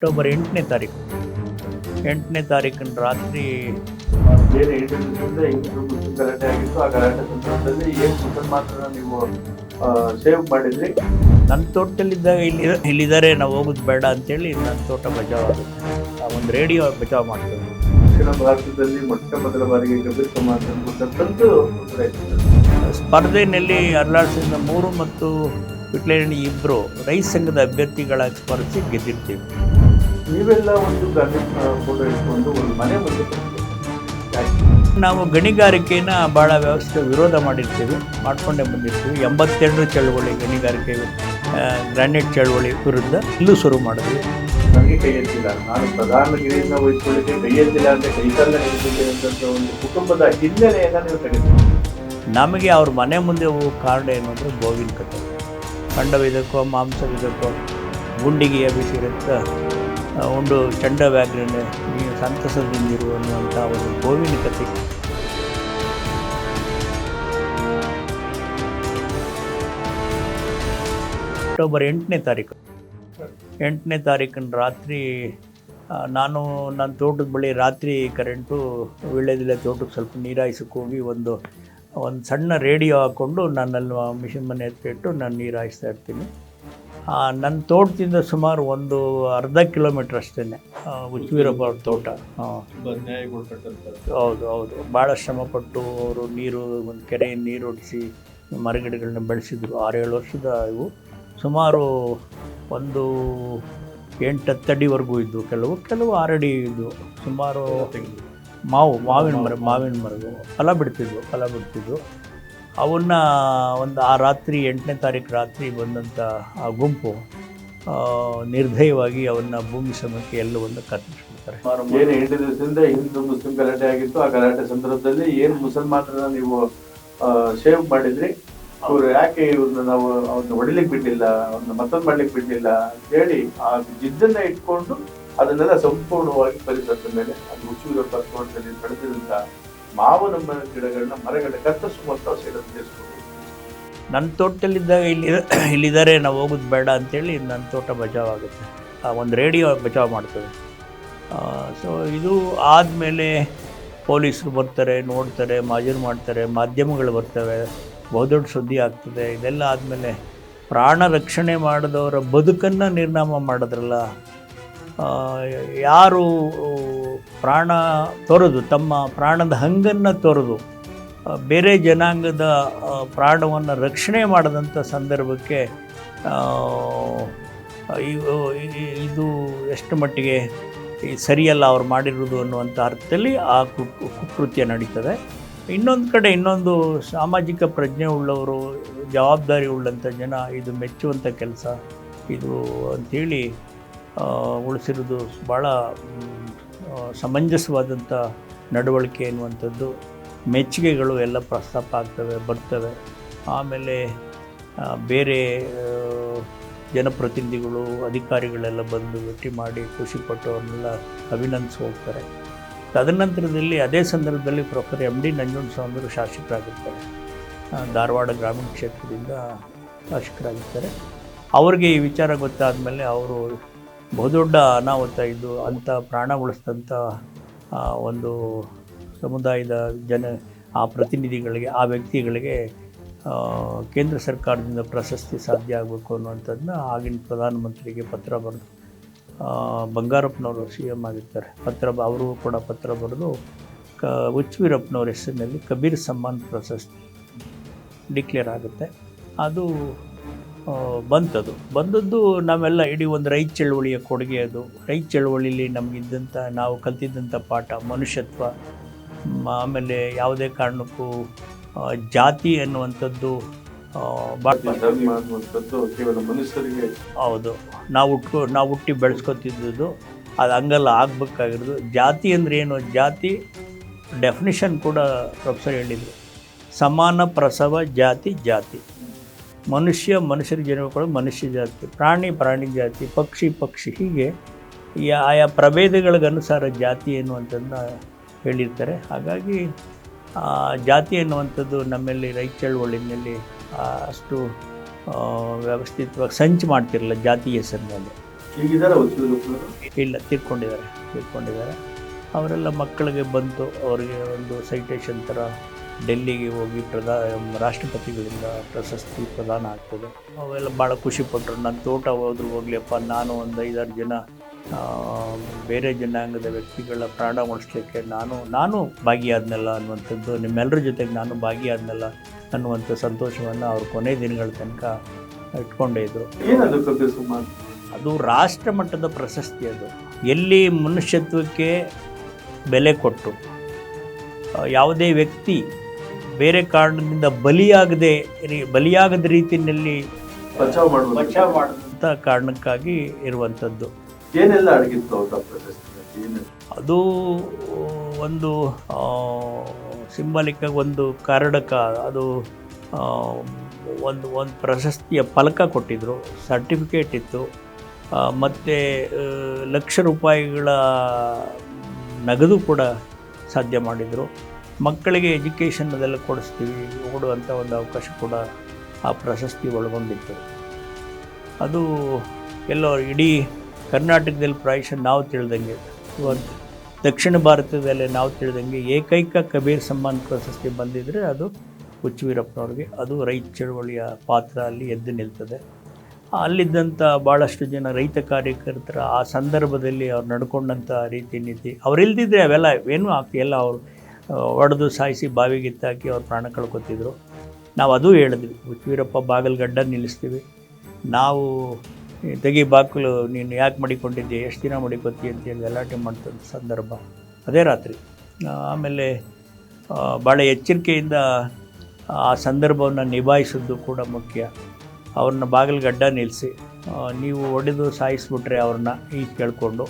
October ಎಂಟನೇ ತಾರೀಕು. ಎಂಟನೇ ತಾರೀಕಿನ ರಾತ್ರಿ ಬೇರೆ ಸೇವ್ ಮಾಡಿದ್ರಿ ನನ್ನ ತೋಟದಲ್ಲಿದ್ದಾಗ ಇಲ್ಲಿ ಇಲ್ಲಿದ್ದಾರೆ, ನಾವು ಹೋಗೋದು ಬೇಡ ಅಂತೇಳಿ ನನ್ನ ತೋಟ ಬಚಾವ್ ಒಂದು ರೇಡಿಯೋ ಬಚಾವ್ ಮಾಡ್ತೇವೆ. ದಕ್ಷಿಣ ಭಾರತದಲ್ಲಿ ಮೊಟ್ಟ ಮೊದಲ ಬಾರಿಗೆ ಕಬೀರ್ ಹೊರಟಾಯ್ತು. ಸ್ಪರ್ಧೆಯಲ್ಲಿ ಅರ್ಲಾಡ್ಸಿಂದ ಮೂರು ಮತ್ತು ವಿಟ್ಲೇಣಿ ಇಬ್ಬರು ರೈತ ಸಂಘದ ಅಭ್ಯರ್ಥಿಗಳಾಗಿ ಸ್ಪರ್ಧಿಸಿ ಗೆದ್ದಿರ್ತೀವಿ. ನೀವೆಲ್ಲ ಒಂದು ಗಾಂಧಿ ಫೋಟೋ ಇಟ್ಕೊಂಡು ಒಂದು ಮನೆ ಮುಂದೆ. ನಾವು ಗಣಿಗಾರಿಕೆಯನ್ನು ಭಾಳ ವ್ಯವಸ್ಥೆ ವಿರೋಧ ಮಾಡಿರ್ತೀವಿ ಮಾಡ್ಕೊಂಡೇ ಬಂದಿರ್ತೀವಿ. ಎಂಬತ್ತೆರಡು ಚಳುವಳಿ ಗಣಿಗಾರಿಕೆ ಗ್ರಾನೈಟ್ ಚಳವಳಿ ವಿರುದ್ಧ ಇಲ್ಲೂ ಶುರು ಮಾಡಿದ್ವಿ. ನನಗೆ ಕೈ ಎತ್ತಿಲ್ಲ. ನಾನು ಪ್ರಧಾನಗಿರಿಯಿಂದ ವಹಿಸ್ಕೊಳ್ಳಿಕ್ಕೆ ಕೈ ಎತ್ತಿಲ್ಲ ಅಂತ ಕೈಕಾಲ ಹಿಡಿದಿದೆ ಅಂತ ಒಂದು ಕುಟುಂಬದ ಹಿನ್ನೆಲೆಯನ್ನು ನೀವು ತೆಗೆದುಕೊಳ್ಳಿ ನಮಗೆ ಅವ್ರ ಮನೆ ಮುಂದೆ ಹೋಗೋ ಕಾರಣ ಏನು ಅಂದರೆ ಗೋವಿನ ಕಥೆ. ಖಂಡವಿದಕ್ಕೋ ಮಾಂಸವಿದಕ್ಕೋ ಗುಂಡಿಗೆ ಬಿಸಿ ಉಂಡು ಚಂಡ ವ್ಯಾಘ್ರನೆ ನೀವು ಸಂತಸದಿಂದಿರು ಅನ್ನುವಂಥ ಒಂದು ಗೋವಿನ ಕಥೆ. ಅಕ್ಟೋಬರ್ ಎಂಟನೇ ತಾರೀಕು. ಎಂಟನೇ ತಾರೀಕಿನ ರಾತ್ರಿ ನಾನು ನನ್ನ ತೋಟದ ಬಳಿ ರಾತ್ರಿ ಕರೆಂಟು ವೀಳ್ಯದೆಲೆ ತೋಟಕ್ಕೆ ಸ್ವಲ್ಪ ನೀರಾಯಿಸಕ್ಕೆ ಹೋಗಿ ಒಂದು ಒಂದು ಸಣ್ಣ ರೇಡಿಯೋ ಹಾಕ್ಕೊಂಡು ನಾನಲ್ಲಿ ಮಿಷಿನ್ ಮನೆ ಎತ್ತಿಟ್ಟು ನಾನು ನೀರು ಹಾಯಿಸ್ತಾ ಇರ್ತೀನಿ. ನನ್ನ ತೋಟದಿಂದ ಸುಮಾರು ಒಂದು ಅರ್ಧ ಕಿಲೋಮೀಟ್ರ್ ಅಷ್ಟೇ ಉಚ್ಚವೀರಪ್ಪ ಅವ್ರ ತೋಟ. ಹೌದು ಹೌದು. ಭಾಳ ಶ್ರಮಪಟ್ಟು ಅವರು ನೀರು ಒಂದು ಕೆರೆ ನೀರು ಹೊಡಿಸಿ ಮರಗಿಡಗಳನ್ನ ಬೆಳೆಸಿದ್ರು. ಆರೇಳು ವರ್ಷದ ಇವು. ಸುಮಾರು ಒಂದು ಎಂಟು ಹತ್ತಡಿವರೆಗೂ ಇದ್ದವು ಇದ್ವು ಕೆಲವು ಕೆಲವು ಆರಡಿ ಇದ್ದವು ಸುಮಾರು ಮಾವು ಮಾವಿನ ಮರ ಮಾವಿನ ಮರಗಳು. ಫಲ ಬಿಡ್ತಿದ್ವು ಫಲ ಬಿಡ್ತಿದ್ವು. ಅವನ್ನ ಒಂದು ಆ ರಾತ್ರಿ ಎಂಟನೇ ತಾರೀಕು ರಾತ್ರಿ ಬಂದಂಥ ಆ ಗುಂಪು ನಿರ್ಧಯವಾಗಿ ಅವನ್ನ ಭೂಮಿ ಸಮಕ್ಕೆ ಎಲ್ಲವನ್ನು ಕತ್ತರಿಸ್ಬಿಡ್ತಾರೆ. ಏನು ಎಂಟು ದಿವಸದಿಂದ ಹಿಂದೂ ಮುಸ್ಲಿಂ ಗಲಾಟೆ ಆಗಿತ್ತು. ಆ ಗಲಾಟೆ ಸಂದರ್ಭದಲ್ಲಿ ಏನು ಮುಸಲ್ಮಾನರನ್ನ ನೀವು ಸೇವ್ ಮಾಡಿದ್ರಿ? ಅವರು ಯಾಕೆ ಇವ್ರನ್ನ ನಾವು ಅವ್ರನ್ನ ಹೊಡಿಲಿಕ್ಕೆ ಬಿಟ್ಟಿಲ್ಲ ಅವ್ರನ್ನ ಮತ್ತೊಂದು ಮಾಡ್ಲಿಕ್ಕೆ ಬಿಟ್ಟಿಲ್ಲ ಅಂತ ಹೇಳಿ ಆ ಜಿದ್ದನ್ನ ಇಟ್ಕೊಂಡು ಅದನ್ನೆಲ್ಲ ಸಂಪೂರ್ಣವಾಗಿ ಪರಿಸರದ ಮೇಲೆ, ಅದು ಹುಚ್ಚೂರಪ್ಪ ತೋಟದಲ್ಲಿ ಬೆಳೆದಿರುವಂತ ಮಾವಿನ ಗಿಡಗಳನ್ನ ಸೇರೋದು ತಿಳಿಸ್ಕೊಡಿ ನನ್ನ ತೋಟದಲ್ಲಿದ್ದಾಗ ಇಲ್ಲಿ ಇಲ್ಲಿದ್ದಾರೆ, ನಾವು ಹೋಗೋದು ಬೇಡ ಅಂತೇಳಿ ನನ್ನ ತೋಟ ಬಚಾವ್ ಆಗುತ್ತೆ ಆ ಒಂದು ರೇಡಿಯೋ ಬಚಾವ್ ಮಾಡ್ತದೆ ಸೊ ಇದು ಆದಮೇಲೆ ಪೊಲೀಸರು ಬರ್ತಾರೆ, ನೋಡ್ತಾರೆ, ಮಾಜೂರು ಮಾಡ್ತಾರೆ, ಮಾಧ್ಯಮಗಳು ಬರ್ತವೆ, ಬಹುದೊಡ್ಡ ಸುದ್ದಿ ಆಗ್ತದೆ. ಇದೆಲ್ಲ ಆದಮೇಲೆ ಪ್ರಾಣ ರಕ್ಷಣೆ ಮಾಡಿದವರ ಬದುಕನ್ನು ನಿರ್ನಾಮ ಮಾಡಿದ್ರಲ್ಲ ಯಾರು ಪ್ರಾಣ ತೊರೆದು, ತಮ್ಮ ಪ್ರಾಣದ ಹಂಗನ್ನು ತೊರೆದು ಬೇರೆ ಜನಾಂಗದ ಪ್ರಾಣವನ್ನು ರಕ್ಷಣೆ ಮಾಡಿದಂಥ ಸಂದರ್ಭಕ್ಕೆ ಇದು ಎಷ್ಟು ಮಟ್ಟಿಗೆ ಸರಿಯಲ್ಲ ಅವ್ರು ಮಾಡಿರೋದು ಅನ್ನುವಂಥ ಅರ್ಥದಲ್ಲಿ ಆ ಕುಕೃತ್ಯ ನಡೀತದೆ. ಇನ್ನೊಂದು ಕಡೆ ಇನ್ನೊಂದು ಸಾಮಾಜಿಕ ಪ್ರಜ್ಞೆ ಉಳ್ಳವರು, ಜವಾಬ್ದಾರಿ ಉಳ್ಳಂಥ ಜನ, ಇದು ಮೆಚ್ಚುವಂಥ ಕೆಲಸ, ಇದು ಅಂಥೇಳಿ ಉಳಿಸಿರೋದು ಭಾಳ ಸಮಂಜಸವಾದಂಥ ನಡವಳಿಕೆ ಎನ್ನುವಂಥದ್ದು ಮೆಚ್ಚುಗೆಗಳು ಎಲ್ಲ ಪ್ರಸ್ತಾಪ ಆಗ್ತವೆ, ಬರ್ತವೆ. ಆಮೇಲೆ ಬೇರೆ ಜನಪ್ರತಿನಿಧಿಗಳು, ಅಧಿಕಾರಿಗಳೆಲ್ಲ ಬಂದು ಭೇಟಿ ಮಾಡಿ ಖುಷಿಪಟ್ಟು ಅವ್ರನ್ನೆಲ್ಲ ಅಭಿನಂದಿಸಿ ಹೋಗ್ತಾರೆ. ತದನಂತರದಲ್ಲಿ ಅದೇ ಸಂದರ್ಭದಲ್ಲಿ ಪ್ರೊಫೆಸರ್ ಎಂ ಡಿ ನಂಜುಂಡಸ್ವಾಮಿರು ಶಾಸಕರಾಗಿರ್ತಾರೆ. ಧಾರವಾಡ ಗ್ರಾಮೀಣ ಕ್ಷೇತ್ರದಿಂದ ಶಾಸಕರಾಗಿರ್ತಾರೆ. ಅವ್ರಿಗೆ ಈ ವಿಚಾರ ಗೊತ್ತಾದಮೇಲೆ ಅವರು ಬಹುದೊಡ್ಡ ಅನಾಹುತ ಇದು. ಅಂಥ ಪ್ರಾಣ ಉಳಿಸಿದಂಥ ಒಂದು ಸಮುದಾಯದ ಜನ, ಆ ಪ್ರತಿನಿಧಿಗಳಿಗೆ, ಆ ವ್ಯಕ್ತಿಗಳಿಗೆ ಕೇಂದ್ರ ಸರ್ಕಾರದಿಂದ ಪ್ರಶಸ್ತಿ ಸಾಧ್ಯ ಆಗಬೇಕು ಅನ್ನುವಂಥದ್ದನ್ನ ಆಗಿನ ಪ್ರಧಾನಮಂತ್ರಿಗೆ ಪತ್ರ ಬರೆದು ಬಂಗಾರಪ್ಪನವರು ಸಿ ಎಂ ಆಗಿರ್ತಾರೆ. ಪತ್ರ ಅವರು ಕೂಡ ಪತ್ರ ಬರೆದು, ಕ ಉಚ್ಚವೀರಪ್ಪನವ್ರ ಹೆಸರಿನಲ್ಲಿ ಕಬೀರ್ ಸಮ್ಮಾನ್ ಪ್ರಶಸ್ತಿ ಡಿಕ್ಲೇರ್ ಆಗುತ್ತೆ. ಅದು ಬಂತದು. ಬಂದದ್ದು ನಾವೆಲ್ಲ ಇಡೀ ಒಂದು ರೈತ ಚಳುವಳಿಯ ಕೊಡುಗೆ ಅದು. ರೈತ ಚಳವಳಿಲಿ ನಮಗಿದ್ದಂಥ ನಾವು ಕಲ್ತಿದ್ದಂಥ ಪಾಠ ಮನುಷ್ಯತ್ವ ಆಮೇಲೆ ಯಾವುದೇ ಕಾರಣಕ್ಕೂ ಜಾತಿ ಅನ್ನುವಂಥದ್ದು ಹೌದು. ನಾವು ಉಟ್ಕೊ ನಾವು ಹುಟ್ಟಿ ಬೆಳೆಸ್ಕೊತಿದ್ದದ್ದು ಅದು ಹಂಗಲ್ಲ ಆಗ್ಬೇಕಾಗಿರೋದು. ಜಾತಿ ಅಂದರೆ ಏನು? ಜಾತಿ ಡೆಫಿನಿಷನ್ ಕೂಡ ಪ್ರೊಫೆಸರ್ ಹೇಳಿದರು. ಸಮಾನ ಪ್ರಸವ ಜಾತಿ ಜಾತಿ. ಮನುಷ್ಯ ಮನುಷ್ಯರ ಕೊಡೋದು ಮನುಷ್ಯ ಜಾತಿ ಪ್ರಾಣಿ ಪ್ರಾಣಿ ಜಾತಿ ಪಕ್ಷಿ ಪಕ್ಷಿ ಹೀಗೆ ಆಯಾ ಪ್ರಭೇದಗಳಿಗನುಸಾರ ಜಾತಿ ಎನ್ನುವಂಥದ್ದನ್ನ ಹೇಳಿರ್ತಾರೆ. ಹಾಗಾಗಿ ಜಾತಿ ಎನ್ನುವಂಥದ್ದು ನಮ್ಮಲ್ಲಿ ರೈತ ಚಳವಳಿನಲ್ಲಿ ಅಷ್ಟು ವ್ಯವಸ್ಥಿತವಾಗಿ ಸಂಚು ಮಾಡ್ತಿರಲಿಲ್ಲ ಜಾತಿ ಹೆಸರಿನಲ್ಲಿ. ಇಲ್ಲ ತೀರ್ಕೊಂಡಿದ್ದಾರೆ ತೀರ್ಕೊಂಡಿದ್ದಾರೆ. ಅವರೆಲ್ಲ ಮಕ್ಕಳಿಗೆ ಬಂತು ಅವರಿಗೆ ಒಂದು ಸೈಟೇಷನ್ ಥರ ಡೆಲ್ಲಿಗೆ ಹೋಗಿ ಪ್ರಧಾ ರಾಷ್ಟ್ರಪತಿಗಳಿಂದ ಪ್ರಶಸ್ತಿ ಪ್ರದಾನ ಆಗ್ತದೆ. ಅವೆಲ್ಲ ಭಾಳ ಖುಷಿಪಟ್ಟರು ನನ್ನ ತೋಟ ಹೋದ್ರು ಹೋಗ್ಲಿಯಪ್ಪ ನಾನು ಒಂದು ಐದಾರು ಜನ ಬೇರೆ ಜನಾಂಗದ ವ್ಯಕ್ತಿಗಳ ಪ್ರಾಣ ಉಳಿಸ್ಲಿಕ್ಕೆ ನಾನು ನಾನು ಭಾಗಿಯಾದ್ನಲ್ಲ ಅನ್ನುವಂಥದ್ದು ನಿಮ್ಮೆಲ್ಲರ ಜೊತೆಗೆ ನಾನು ಭಾಗಿಯಾದ್ನಲ್ಲ ಅನ್ನುವಂಥ ಸಂತೋಷವನ್ನು ಅವರು ಕೊನೆ ದಿನಗಳ ತನಕ ಇಟ್ಕೊಂಡೇ ಸುಮಾರ್? ಅದು ರಾಷ್ಟ್ರ ಮಟ್ಟದ ಪ್ರಶಸ್ತಿ ಅದು. ಎಲ್ಲಿ ಮನುಷ್ಯತ್ವಕ್ಕೆ ಬೆಲೆ ಕೊಟ್ಟು ಯಾವುದೇ ವ್ಯಕ್ತಿ ಬೇರೆ ಕಾರಣದಿಂದ ಬಲಿಯಾಗದೆ ರೀ- ಬಲಿಯಾಗದ ರೀತಿಯಲ್ಲಿ ಕಾರಣಕ್ಕಾಗಿ ಇರುವಂಥದ್ದು. ಏನೆಲ್ಲ ಅದು ಒಂದು ಸಿಂಬಾಲಿಕ್ ಒಂದು ಕಾರಣಕ್ಕ ಅದು ಒಂದು ಒಂದು ಪ್ರಶಸ್ತಿಯ ಫಲಕ ಕೊಟ್ಟಿದ್ದರು ಸರ್ಟಿಫಿಕೇಟ್ ಇತ್ತು. ಮತ್ತು ಲಕ್ಷ ರೂಪಾಯಿಗಳ ನಗದು ಕೂಡ ಸಾಧ್ಯ ಮಾಡಿದರು. ಮಕ್ಕಳಿಗೆ ಎಜುಕೇಷನ್ ಅದೆಲ್ಲ ಕೊಡಿಸ್ತೀವಿ ಕೊಡುವಂಥ ಒಂದು ಅವಕಾಶ ಕೂಡ ಆ ಪ್ರಶಸ್ತಿ ಒಳಗೊಂಡಿತ್ತು. ಅದು ಎಲ್ಲೋ ಇಡೀ ಕರ್ನಾಟಕದಲ್ಲಿ ಪ್ರಾಯಶಃ ನಾವು ತಿಳಿದಂಗೆ, ಇವತ್ತು ದಕ್ಷಿಣ ಭಾರತದಲ್ಲಿ ನಾವು ತಿಳಿದಂಗೆ ಏಕೈಕ ಕಬೀರ್ ಸಮ್ಮಾನ್ ಪ್ರಶಸ್ತಿ ಬಂದಿದ್ದರೆ ಅದು ಹುಚ್ಚುವೀರಪ್ಪನವ್ರಿಗೆ. ಅದು ರೈತ ಚಳವಳಿಯ ಪಾತ್ರ ಅಲ್ಲಿ ಎದ್ದು ನಿಲ್ತದೆ. ಅಲ್ಲಿದ್ದಂಥ ಭಾಳಷ್ಟು ಜನ ರೈತ ಕಾರ್ಯಕರ್ತರ ಆ ಸಂದರ್ಭದಲ್ಲಿ ಅವ್ರು ನಡ್ಕೊಂಡಂಥ ರೀತಿ ನೀತಿ ಅವರಿಲ್ದಿದ್ರೆ ಅವೆಲ್ಲ ಏನೂ ಆಗ್ತಿಲ್ಲ. ಅವರು ಒಡೆದು ಸಾಯಿಸಿ ಬಾವಿಗೆ ಎತ್ತಾಕಿ ಅವ್ರು ಪ್ರಾಣ ಕಳ್ಕೊತಿದ್ರು. ನಾವು ಅದೂ ಹೇಳಿದ್ವಿ ಹುಚ್ಚುವೀರಪ್ಪ ಬಾಗಲ್ಗಡ್ಡ ನಿಲ್ಲಿಸ್ತೀವಿ. ನಾವು ತೆಗಿ ಬಾಗಿಲು ನೀನು ಯಾಕೆ ಮಡಿಕೊಂಡಿದ್ದೆ ಎಷ್ಟು ದಿನ ಮಡಿಕೊತಿ ಅಂತೇಳಿ ಗಲಾಟೆ ಮಾಡ್ತಂಥ ಸಂದರ್ಭ ಅದೇ ರಾತ್ರಿ. ಆಮೇಲೆ ಭಾಳ ಎಚ್ಚರಿಕೆಯಿಂದ ಆ ಸಂದರ್ಭವನ್ನು ನಿಭಾಯಿಸಿದ್ದು ಕೂಡ ಮುಖ್ಯ. ಅವ್ರನ್ನ ಬಾಗಿಲುಗಡ್ಡ ನಿಲ್ಲಿಸಿ ನೀವು ಒಡೆದು ಸಾಯಿಸ್ಬಿಟ್ರೆ ಅವ್ರನ್ನ ಈಗ ಕೇಳಿಕೊಂಡು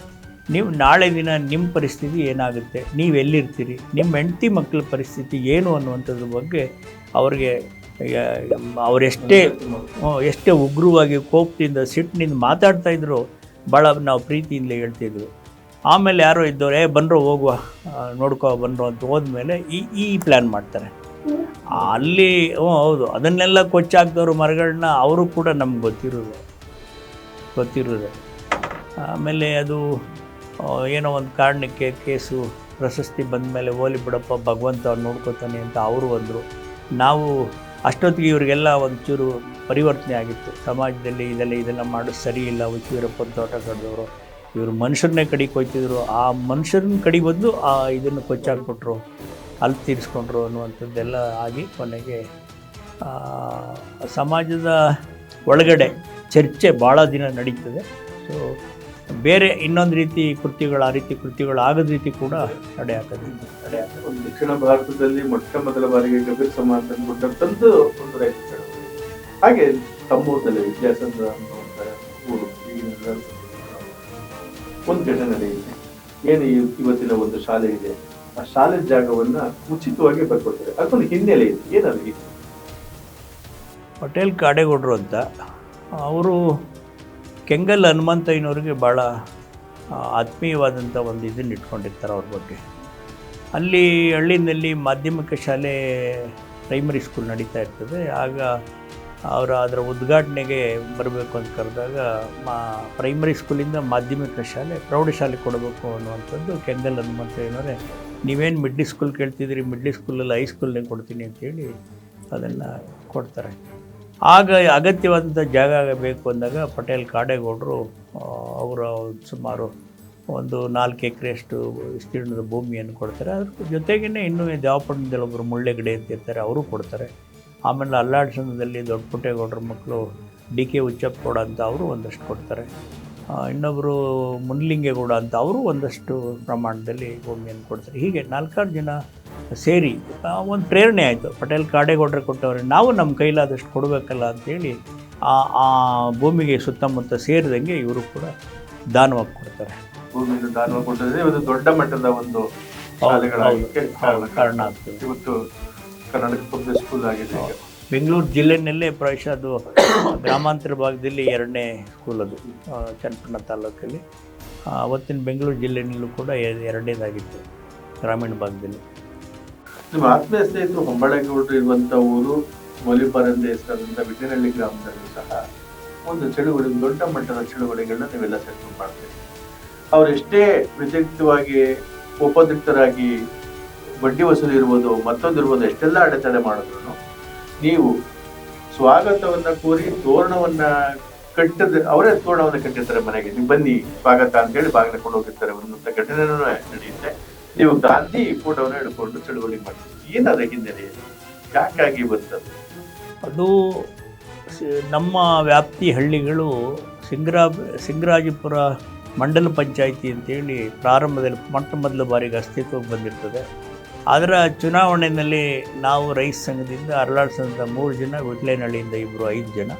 ನೀವು ನಾಳೆ ದಿನ ನಿಮ್ಮ ಪರಿಸ್ಥಿತಿ ಏನಾಗುತ್ತೆ? ನೀವು ಎಲ್ಲಿರ್ತೀರಿ? ನಿಮ್ಮ ಹೆಂಡತಿ ಮಕ್ಕಳ ಪರಿಸ್ಥಿತಿ ಏನು ಅನ್ನುವಂಥದ್ರ ಬಗ್ಗೆ ಅವ್ರಿಗೆ ಅವರೆಷ್ಟೇ ಎಷ್ಟೇ ಉಗ್ರವಾಗಿ ಕೋಪದಿಂದ ಸಿಟ್ಟಿನಿಂದ ಮಾತಾಡ್ತಾ ಇದ್ರು ಭಾಳ ನಾವು ಪ್ರೀತಿಯಿಂದ ಹೇಳ್ತಿದ್ವಿ ಆಮೇಲೆ ಯಾರೋ ಇದ್ದವ್ರು, ಏ ಬಂದರು ಹೋಗುವ ನೋಡ್ಕೋ ಬಂದರು ಅಂತ ಹೋದ್ಮೇಲೆ ಈ ಈ ಪ್ಲ್ಯಾನ್ ಮಾಡ್ತಾರೆ. ಅಲ್ಲಿ ಹ್ಞೂ ಹೌದು, ಅದನ್ನೆಲ್ಲ ಕೊಚ್ಚಾಕ್ದವ್ರು ಮರಗಳನ್ನ ಅವರು ಕೂಡ ನಮ್ಗೆ ಗೊತ್ತಿರೋದು ಗೊತ್ತಿರೋದು. ಆಮೇಲೆ ಅದು ಏನೋ ಒಂದು ಕಾರಣಕ್ಕೆ ಕೇಸು ಪ್ರಶಸ್ತಿ ಬಂದ ಮೇಲೆ ಓಲಿ ಬಿಡಪ್ಪ, ಭಗವಂತ ಅವ್ರು ನೋಡ್ಕೋತಾನೆ ಅಂತ ಅವರು ಅಂದರು. ನಾವು ಅಷ್ಟೊತ್ತಿಗೆ ಇವರಿಗೆಲ್ಲ ಒಂಚೂರು ಪರಿವರ್ತನೆ ಆಗಿತ್ತು. ಸಮಾಜದಲ್ಲಿ ಇದೆಲ್ಲ ಇದೆಲ್ಲ ಮಾಡೋದು ಸರಿ ಇಲ್ಲ ಅಂತ ತೋಟ ಕಡ್ದವರು ಇವರು ಮನುಷ್ಯರನ್ನೇ ಕಡಿ ಕೊಯ್ತಿದ್ರು. ಆ ಮನುಷ್ಯರನ್ನ ಕಡಿ ಬಂದು ಆ ಇದನ್ನು ಕೊಚ್ಚಾಕ್ಬಿಟ್ರು, ಅಲ್ಲಿ ತೀರಿಸ್ಕೊಂಡ್ರು ಅನ್ನುವಂಥದ್ದೆಲ್ಲ ಆಗಿ ಕೊನೆಗೆ ಸಮಾಜದ ಒಳಗಡೆ ಚರ್ಚೆ ಭಾಳ ದಿನ ನಡೀತದೆ. ಸೊ ಬೇರೆ ಇನ್ನೊಂದು ರೀತಿ ಕೃತಿಗಳು ಆ ರೀತಿ ಕೃತಿಗಳು ಆಗದ ರೀತಿ ಕೂಡ ತಡೆ ಆಗ್ತದೆ ತಡೆ ಒಂದು ದಕ್ಷಿಣ ಭಾರತದಲ್ಲಿ ಮೊಟ್ಟ ಮೊದಲ ಬಾರಿಗೆ ಕಬೀರ್ ಸಮಾಜ ಕೊಟ್ಟಂತದ್ದು ಒಂದು ರೈತ ಹಾಗೆ ತಮ್ಮೂರದಲ್ಲಿ ವಿದ್ಯಾಸಂದ್ರ ಅನ್ನುವಂಥ ಊರು ಈಗಿನ ನಗರದಲ್ಲಿ ಒಂದು ಘಟನೆ ನಡೆಯುತ್ತೆ. ಏನು ಇವತ್ತಿನ ಒಂದು ಶಾಲೆ ಇದೆ? ಆ ಶಾಲೆ ಜಾಗವನ್ನ ಉಚಿತವಾಗಿ ಬರ್ಕೊಡ್ತಾರೆ. ಅದೊಂದು ಹಿನ್ನೆಲೆ ಇದೆ. ಹಿನ್ನೆಲೆ? ಪಟೇಲ್ ಕಾಡೆಗೌಡ್ರು ಅಂತ ಅವರು ಕೆಂಗಲ್ ಹನುಮಂತಯ್ಯನವ್ರಿಗೆ ಭಾಳ ಆತ್ಮೀಯವಾದಂಥ ಒಂದು ಇದನ್ನು ಇಟ್ಕೊಂಡಿರ್ತಾರೆ ಅವ್ರ ಬಗ್ಗೆ. ಅಲ್ಲಿ ಹಳ್ಳಿನಲ್ಲಿ ಮಾಧ್ಯಮಿಕ ಶಾಲೆ ಪ್ರೈಮರಿ ಸ್ಕೂಲ್ ನಡೀತಾ ಇರ್ತದೆ. ಆಗ ಅವರ ಅದರ ಉದ್ಘಾಟನೆಗೆ ಬರಬೇಕು ಅಂತ ಕರೆದಾಗ, ಮಾ ಪ್ರೈಮರಿ ಸ್ಕೂಲಿಂದ ಮಾಧ್ಯಮಿಕ ಶಾಲೆ, ಪ್ರೌಢಶಾಲೆ ಕೊಡಬೇಕು ಅನ್ನುವಂಥದ್ದು ಕೆಂಗಲ್ ಹನುಮಂತಯ್ಯನವರೇ. ನೀವೇನು ಮಿಡ್ಲಿ ಸ್ಕೂಲ್ ಕೇಳ್ತಿದ್ದೀರಿ ಮಿಡ್ಲಿ ಸ್ಕೂಲಲ್ಲಿ ಹೈಸ್ಕೂಲ್ನೇ ಕೊಡ್ತೀನಿ ಅಂತೇಳಿ ಅದನ್ನು ಕೊಡ್ತಾರೆ. ಆಗ ಅಗತ್ಯವಾದಂಥ ಜಾಗ ಬೇಕು ಅಂದಾಗ ಪಟೇಲ್ ಕಾಡೇಗೌಡರು ಅವರ ಸುಮಾರು ಒಂದು ನಾಲ್ಕು ಎಕರೆಯಷ್ಟು ವಿಸ್ತೀರ್ಣದ ಭೂಮಿಯನ್ನು ಕೊಡ್ತಾರೆ. ಅದ್ರ ಜೊತೆಗೇ ಇನ್ನೂ ದೇವಪಟ್ಟಣದಲ್ಲಿ ಒಬ್ಬರು ಮುಳ್ಳೆಗಡೆ ಅಂತ ಇರ್ತಾರೆ, ಅವರು ಕೊಡ್ತಾರೆ. ಆಮೇಲೆ ಅಲ್ಲಾಡ್ಸನದಲ್ಲಿ ದೊಡ್ಡ ಪುಟ್ಟೇಗೌಡರ ಮಕ್ಕಳು ಡಿ ಕೆ ಉಚ್ಚಪ್ಪಗೌಡ ಅಂತ ಅವರು ಒಂದಷ್ಟು ಕೊಡ್ತಾರೆ. ಇನ್ನೊಬ್ಬರು ಮುನ್ಲಿಂಗೇಗೌಡ ಅಂತ ಅವರು ಒಂದಷ್ಟು ಪ್ರಮಾಣದಲ್ಲಿ ಭೂಮಿಯನ್ನು ಕೊಡ್ತಾರೆ. ಹೀಗೆ ನಾಲ್ಕಾರು ಜನ ಸೇರಿ ಒಂದು ಪ್ರೇರಣೆ ಆಯಿತು. ಪಟೇಲ್ ಕಾಡೇಗೌಡರು ಕೊಟ್ಟವ್ರೆ ನಾವು ನಮ್ಮ ಕೈಲಾದಷ್ಟು ಕೊಡಬೇಕಲ್ಲ ಅಂತೇಳಿ ಆ ಆ ಭೂಮಿಗೆ ಸುತ್ತಮುತ್ತ ಸೇರಿದಂಗೆ ಇವರು ಕೂಡ ದಾನವಾಗಿ ಕೊಡ್ತಾರೆ. ದಾನವಾಗಿ ಒಂದು ದೊಡ್ಡ ಮಟ್ಟದ ಒಂದು ಕಾರಣ ಆಗ್ತದೆ. ಇವತ್ತು ಕರ್ನಾಟಕ ಪಬ್ಲಿಕ್ ಸ್ಕೂಲ್ ಆಗಿದೆ ಬೆಂಗಳೂರು ಜಿಲ್ಲೆಯಲ್ಲೇ ಪ್ರಾಯಶಃ ಅದು ಗ್ರಾಮಾಂತರ ಭಾಗದಲ್ಲಿ ಎರಡನೇ ಸ್ಕೂಲ್ ಅದು ಚನ್ನಪಟ್ಟಣ ತಾಲೂಕಲ್ಲಿ. ಅವತ್ತಿನ ಬೆಂಗಳೂರು ಜಿಲ್ಲೆಯಲ್ಲೂ ಕೂಡ ಎರಡನೇದಾಗಿತ್ತು ಗ್ರಾಮೀಣ ಭಾಗದಲ್ಲಿ. ನಿಮ್ಮ ಆತ್ಮೀಯ ಸ್ನೇಹಿತರು ಹೊಂಬಳಗೌಡರು ಇರುವಂತ ಊರು ಮೌಲಿಪಾರ ಅಂತ ಹೆಸರಾದಂಥ ಗ್ರಾಮದಲ್ಲಿ ಸಹ ಒಂದು ಚಳುವಳಿ ದೊಡ್ಡ ಮಟ್ಟದ ಚಳುವಳಿಗಳನ್ನ ನೀವೆಲ್ಲ ಸೆಟ್ಟು ಮಾಡ್ತೀರಿ ಅವ್ರು ಎಷ್ಟೇ ವ್ಯತಿರಿಕ್ತವಾಗಿ ಉಪದ್ರಿಕ್ತರಾಗಿ ಬಡ್ಡಿ ವಸೂಲಿ ಇರ್ಬೋದು, ಮತ್ತೊಂದು ಇರ್ಬೋದು, ಎಷ್ಟೆಲ್ಲ ಅಡೆತಡೆ ಮಾಡಿದ್ರು ನೀವು ಸ್ವಾಗತವನ್ನ ಕೋರಿ ತೋರಣವನ್ನ ಕಟ್ಟದ ಅವರೇ ತೋರಣವನ್ನ ಕಟ್ಟಿರ್ತಾರೆ ಮನೆಗೆ. ನೀವು ಬನ್ನಿ, ಸ್ವಾಗತ ಅಂತ ಹೇಳಿ ಬಾಗಿನ ಕೊಂಡು ಹೋಗಿರ್ತಾರೆ. ಘಟನೆನೂ ನಡೆಯುತ್ತೆ. ನೀವು ಗಾಂಧಿ ಫೋಟೋವನ್ನು ಹಿಡ್ಕೊಂಡು ಚಳುವಳಿ ಮಾಡ್ತೀರಿ. ಏನದ ಹಿನ್ನೆಲೆ? ಯಾಕಾಗಿ ಬಂತದ್ದು ಅದು ನಮ್ಮ ವ್ಯಾಪ್ತಿ ಹಳ್ಳಿಗಳು ಸಿಂಗ್ರಾ, ಸಿಂಗರಾಜಪುರ ಮಂಡಲ ಪಂಚಾಯಿತಿ ಅಂತೇಳಿ ಪ್ರಾರಂಭದಲ್ಲಿ, ಮೊಟ್ಟ ಮೊದಲ ಬಾರಿಗೆ ಅಸ್ತಿತ್ವಕ್ಕೆ ಬಂದಿರ್ತದೆ. ಅದರ ಚುನಾವಣೆಯಲ್ಲಿ ನಾವು ರೈತ ಸಂಘದಿಂದ ಅರ್ಲಾಡ್ ಸಂಘದ ಮೂರು ಜನ ವಿಟ್ಲೇನಹಳ್ಳಿಯಿಂದ ಇಬ್ಬರು ಐದು ಜನ.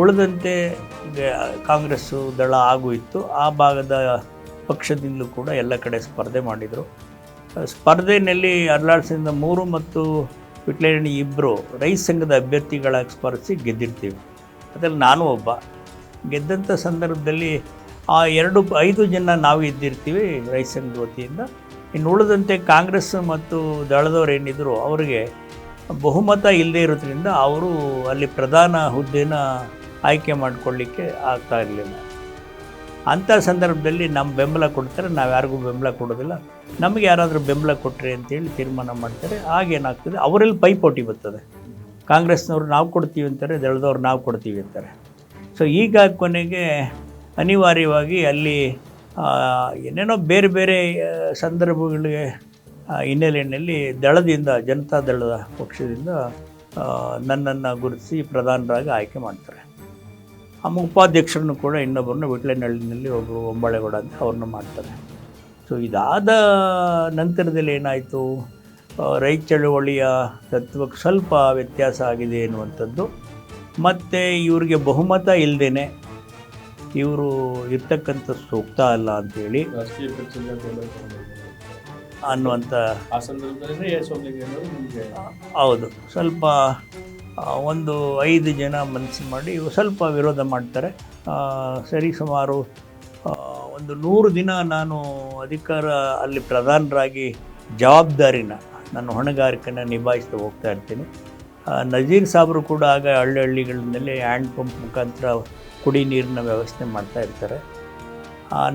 ಉಳಿದಂತೆ ಕಾಂಗ್ರೆಸ್ಸು ದಳ ಇತ್ತು. ಆ ಭಾಗದ ಪಕ್ಷದಿಂದಲೂ ಕೂಡ ಎಲ್ಲ ಕಡೆ ಸ್ಪರ್ಧೆ ಮಾಡಿದರು. ಸ್ಪರ್ಧೆಯಲ್ಲಿ ಅರ್ಲಾಡ್ಸಿಂದ ಮೂರು ಮತ್ತು ವಿಟ್ಲೇರಣಿ ಇಬ್ಬರು ರೈತ ಸಂಘದ ಅಭ್ಯರ್ಥಿಗಳಾಗಿ ಸ್ಪರ್ಧಿಸಿ ಗೆದ್ದಿರ್ತೀವಿ. ಅದರಲ್ಲಿ ನಾನು ಒಬ್ಬ. ಗೆದ್ದಂಥ ಸಂದರ್ಭದಲ್ಲಿ ಆ ಎರಡು, ಐದು ಜನ ನಾವು ಇದ್ದಿರ್ತೀವಿ ರೈತ ಸಂಘದ ವತಿಯಿಂದ. ಇನ್ನು ಉಳಿದಂತೆ ಕಾಂಗ್ರೆಸ್ ಮತ್ತು ದಳದವ್ರು ಏನಿದ್ರು ಅವರಿಗೆ ಬಹುಮತ ಇಲ್ಲದೇ ಇರೋದ್ರಿಂದ ಅವರು ಅಲ್ಲಿ ಪ್ರಧಾನ ಹುದ್ದೆನ ಆಯ್ಕೆ ಮಾಡಿಕೊಳ್ಳಿಕ್ಕೆ ಆಗ್ತಾ ಇರಲಿಲ್ಲ. ಅಂಥ ಸಂದರ್ಭದಲ್ಲಿ ನಮ್ಮ ಬೆಂಬಲ ಕೊಡ್ತಾರೆ, ನಾವು ಯಾರಿಗೂ ಬೆಂಬಲ ಕೊಡೋದಿಲ್ಲ. ನಮಗೆ ಯಾರಾದರೂ ಬೆಂಬಲ ಕೊಟ್ಟರೆ ಅಂತೇಳಿ ತೀರ್ಮಾನ ಮಾಡ್ತಾರೆ. ಆಗೇನಾಗ್ತದೆ ಅವರಲ್ಲಿ ಪೈಪೋಟಿ ಬರ್ತದೆ. ಕಾಂಗ್ರೆಸ್ನವ್ರು ನಾವು ಕೊಡ್ತೀವಿ ಅಂತಾರೆ, ದಳದವ್ರು ನಾವು ಕೊಡ್ತೀವಿ ಅಂತಾರೆ. ಸೊ ಈಗ ಕೊನೆಗೆ ಅನಿವಾರ್ಯವಾಗಿ ಅಲ್ಲಿ ಏನೇನೋ ಬೇರೆ ಬೇರೆ ಸಂದರ್ಭಗಳಿಗೆ ಹಿನ್ನೆಲೆಯಲ್ಲಿ ದಳದಿಂದ, ಜನತಾ ದಳದ ಪಕ್ಷದಿಂದ ನನ್ನನ್ನು ಗುರುತಿಸಿ ಪ್ರಧಾನರಾಗಿ ಆಯ್ಕೆ ಮಾಡ್ತಾರೆ. ಆಮೇಲೆ ಉಪಾಧ್ಯಕ್ಷರನ್ನು ಕೂಡ ಇನ್ನೊಬ್ಬರನ್ನ ವಿಟ್ಲೆನಹಳ್ಳಿನಲ್ಲಿ ಒಬ್ಬರು ಒಂಬಳೆಗೌಡ ಅಂತ ಅವ್ರನ್ನ ಮಾಡ್ತಾರೆ. ಸೊ ಇದಾದ ನಂತರದಲ್ಲಿ ಏನಾಯಿತು? ರೈತ ಚಳುವಳಿಯ ತತ್ವಕ್ಕೆ ಸ್ವಲ್ಪ ವ್ಯತ್ಯಾಸ ಆಗಿದೆ ಎನ್ನುವಂಥದ್ದು. ಮತ್ತು ಇವರಿಗೆ ಬಹುಮತ ಇಲ್ಲದೇ ಇವರು ಇರ್ತಕ್ಕಂಥ ಸೂಕ್ತ ಅಲ್ಲ ಅಂಥೇಳಿ ಅನ್ನುವಂಥ ಹೌದು. ಸ್ವಲ್ಪ ಒಂದು ಐದು ಜನ ಮನಸ್ಸು ಮಾಡಿ ಸ್ವಲ್ಪ ವಿರೋಧ ಮಾಡ್ತಾರೆ. ಸರಿ, ಸುಮಾರು ಒಂದು ನೂರು ದಿನ ನಾನು ಅಧಿಕಾರ, ಅಲ್ಲಿ ಪ್ರಧಾನರಾಗಿ ಜವಾಬ್ದಾರಿನ, ನನ್ನ ಹೊಣೆಗಾರಿಕೆನ ನಿಭಾಯಿಸ್ತಾ ಹೋಗ್ತಾ ಇರ್ತೀನಿ. ನಜೀರ್ ಸಾಬ್ರು ಕೂಡ ಆಗ ಹಳ್ಳಿ ಹಳ್ಳಿಗಳಲ್ಲಿ ಹ್ಯಾಂಡ್ ಪಂಪ್ ಮುಖಾಂತರ ಕುಡಿ ನೀರಿನ ವ್ಯವಸ್ಥೆ ಮಾಡ್ತಾ ಇರ್ತಾರೆ.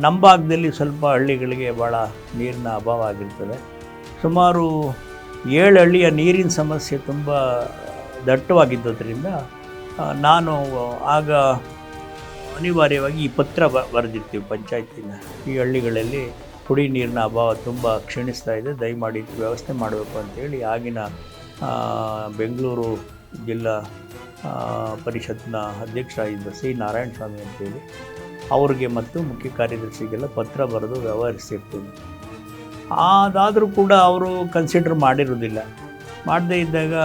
ನಮ್ಮ ಭಾಗದಲ್ಲಿ ಸ್ವಲ್ಪ ಹಳ್ಳಿಗಳಿಗೆ ಭಾಳ ನೀರಿನ ಅಭಾವ ಆಗಿರ್ತದೆ. ಸುಮಾರು ಏಳು ಹಳ್ಳಿಯ ನೀರಿನ ಸಮಸ್ಯೆ ತುಂಬ ದಟ್ಟವಾಗಿದ್ದರಿಂದ ನಾನು ಆಗ ಅನಿವಾರ್ಯವಾಗಿ ಈ ಪತ್ರ ಬ, ಬರೆದಿರ್ತೀವಿ ಪಂಚಾಯತಿನ. ಈ ಹಳ್ಳಿಗಳಲ್ಲಿ ಕುಡಿ ನೀರಿನ ಅಭಾವ ತುಂಬ ಕ್ಷೀಣಿಸ್ತಾ ಇದೆ. ದಯಮಾಡಿ ವ್ಯವಸ್ಥೆ ಮಾಡಬೇಕು ಅಂತೇಳಿ ಆಗಿನ ಬೆಂಗಳೂರು ಜಿಲ್ಲಾ ಪರಿಷತ್ನ ಅಧ್ಯಕ್ಷರಾಗಿದ್ದ ಸಿ. ನಾರಾಯಣ ಸ್ವಾಮಿ ಅಂತೇಳಿ ಅವ್ರಿಗೆ ಮತ್ತು ಮುಖ್ಯ ಕಾರ್ಯದರ್ಶಿಗೆಲ್ಲ ಪತ್ರ ಬರೆದು ವ್ಯವಹರಿಸಿರ್ತೀನಿ. ಅದಾದರೂ ಕೂಡ ಅವರು ಕನ್ಸಿಡರ್ ಮಾಡಿರೋದಿಲ್ಲ ಮಾಡದೇ ಇದ್ದಾಗ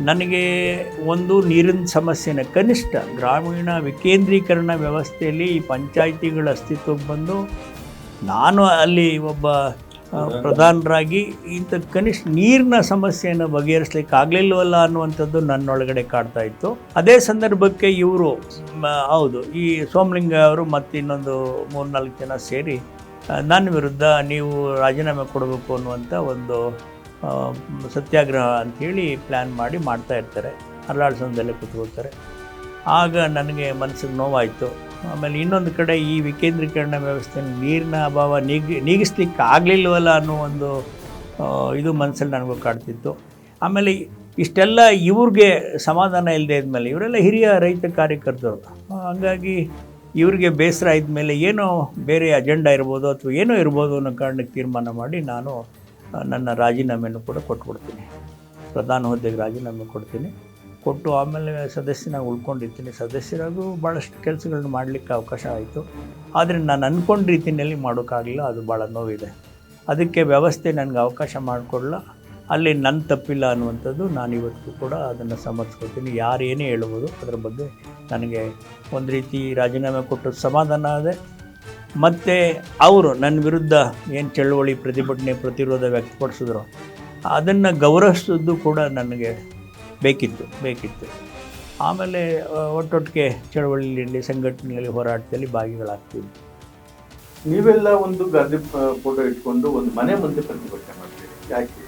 ನನಗೆ ಒಂದು ನೀರಿನ ಸಮಸ್ಯೆನ ಕನಿಷ್ಠ ಗ್ರಾಮೀಣ ವಿಕೇಂದ್ರೀಕರಣ ವ್ಯವಸ್ಥೆಯಲ್ಲಿ ಈ ಪಂಚಾಯಿತಿಗಳ ಅಸ್ತಿತ್ವಕ್ಕೆ ಬಂದು ನಾನು ಅಲ್ಲಿ ಒಬ್ಬ ಪ್ರಧಾನರಾಗಿ ಇಂಥ ಕನಿಷ್ಠ ನೀರಿನ ಸಮಸ್ಯೆಯನ್ನು ಬಗೆಹರಿಸ್ಲಿಕ್ಕೆ ಆಗಲಿಲ್ಲವಲ್ಲ ಅನ್ನುವಂಥದ್ದು ನನ್ನೊಳಗಡೆ ಕಾಡ್ತಾ ಇತ್ತು. ಅದೇ ಸಂದರ್ಭಕ್ಕೆ ಇವರು ಹೌದು ಈ ಸೋಮಲಿಂಗ ಅವರು ಮತ್ತು ಇನ್ನೊಂದು ಮೂರ್ನಾಲ್ಕು ಜನ ಸೇರಿ ನನ್ನ ವಿರುದ್ಧ ನೀವು ರಾಜೀನಾಮೆ ಕೊಡಬೇಕು ಅನ್ನುವಂಥ ಒಂದು ಸತ್ಯಾಗ್ರಹ ಅಂಥೇಳಿ ಪ್ಲ್ಯಾನ್ ಮಾಡಿ ಮಾಡ್ತಾ ಇರ್ತಾರೆ. ಅಲ್ಲಾಡ್ಸೋದಲ್ಲೇ ಕೂತ್ಕೊಳ್ತಾರೆ. ಆಗ ನನಗೆ ಮನಸ್ಸಿಗೆ ನೋವಾಯಿತು. ಆಮೇಲೆ ಇನ್ನೊಂದು ಕಡೆ ಈ ವಿಕೇಂದ್ರೀಕರಣ ವ್ಯವಸ್ಥೆ ನೀರಿನ ಅಭಾವ ನೀಗಿ, ನೀಗಿಸ್ಲಿಕ್ಕೆ ಆಗಲಿಲ್ವಲ್ಲ ಅನ್ನೋ ಒಂದು ಇದು ಮನಸ್ಸಲ್ಲಿ ನನಗೂ ಕಾಡ್ತಿತ್ತು. ಆಮೇಲೆ ಇಷ್ಟೆಲ್ಲ ಇವ್ರಿಗೆ ಸಮಾಧಾನ ಇಲ್ಲದೆ ಇದ್ಮೇಲೆ, ಇವರೆಲ್ಲ ಹಿರಿಯ ರೈತ ಕಾರ್ಯಕರ್ತರು. ಹಾಗಾಗಿ ಇವರಿಗೆ ಬೇಸರ ಇದ್ಮೇಲೆ ಏನೋ ಬೇರೆ ಅಜೆಂಡಾ ಇರ್ಬೋದು ಅಥವಾ ಏನೋ ಇರ್ಬೋದು ಅನ್ನೋ ಕಾರಣಕ್ಕೆ ತೀರ್ಮಾನ ಮಾಡಿ ನಾನು ನನ್ನ ರಾಜೀನಾಮೆಯನ್ನು ಕೂಡ ಕೊಟ್ಬಿಡ್ತೀನಿ. ಪ್ರಧಾನ ಹುದ್ದೆಗೆ ರಾಜೀನಾಮೆ ಕೊಡ್ತೀನಿ. ಕೊಟ್ಟು ಆಮೇಲೆ ಸದಸ್ಯನಾಗಿ ಉಳ್ಕೊಂಡಿರ್ತೀನಿ. ಸದಸ್ಯರಾಗೂ ಭಾಳಷ್ಟು ಕೆಲಸಗಳನ್ನ ಮಾಡಲಿಕ್ಕೆ ಅವಕಾಶ ಆಯಿತು. ಆದರೆ ನಾನು ಅಂದ್ಕೊಂಡ ರೀತಿಯಲ್ಲಿ ಮಾಡೋಕ್ಕಾಗಲಿಲ್ಲ. ಅದು ಭಾಳ ನೋವಿದೆ. ಅದಕ್ಕೆ ವ್ಯವಸ್ಥೆ ನನಗೆ ಅವಕಾಶ ಮಾಡಿಕೊಡಲ್ಲ ಅಲ್ಲಿ ನನ್ನ ತಪ್ಪಿಲ್ಲ ಅನ್ನುವಂಥದ್ದು ನಾನು ಇವತ್ತು ಕೂಡ ಅದನ್ನು ಸಮರ್ಥಿಸ್ಕೊಳ್ತೀನಿ. ಯಾರು ಏನೇ ಹೇಳ್ಬೋದು ಅದರ ಬಗ್ಗೆ ನನಗೆ ಒಂದು ರೀತಿ ರಾಜೀನಾಮೆ ಕೊಟ್ಟು ಸಮಾಧಾನ ಆದೆ. ಮತ್ತು ಅವರು ನನ್ನ ವಿರುದ್ಧ ಏನು ಚಳುವಳಿ ಪ್ರತಿಭಟನೆ ಪ್ರತಿರೋಧ ವ್ಯಕ್ತಪಡಿಸಿದ್ರು ಅದನ್ನು ಗೌರವಿಸಿದ್ದು ಕೂಡ ನನಗೆ ಬೇಕಿತ್ತು ಬೇಕಿತ್ತು. ಆಮೇಲೆ ಒಟ್ಟೊಟ್ಟಿಗೆ ಚಳವಳಿಯಲ್ಲಿ ಸಂಘಟನೆಯಲ್ಲಿ ಹೋರಾಟದಲ್ಲಿ ಭಾಗಿಗಳಾಗ್ತೀವಿ. ನೀವೆಲ್ಲ ಒಂದು ಗಾಂಧಿ ಫೋಟೋ ಇಟ್ಕೊಂಡು ಒಂದು ಮನೆ ಮುಂದೆ ಪ್ರತಿಭಟನೆ ಮಾಡ್ತೀವಿ ಯಾಕೆ?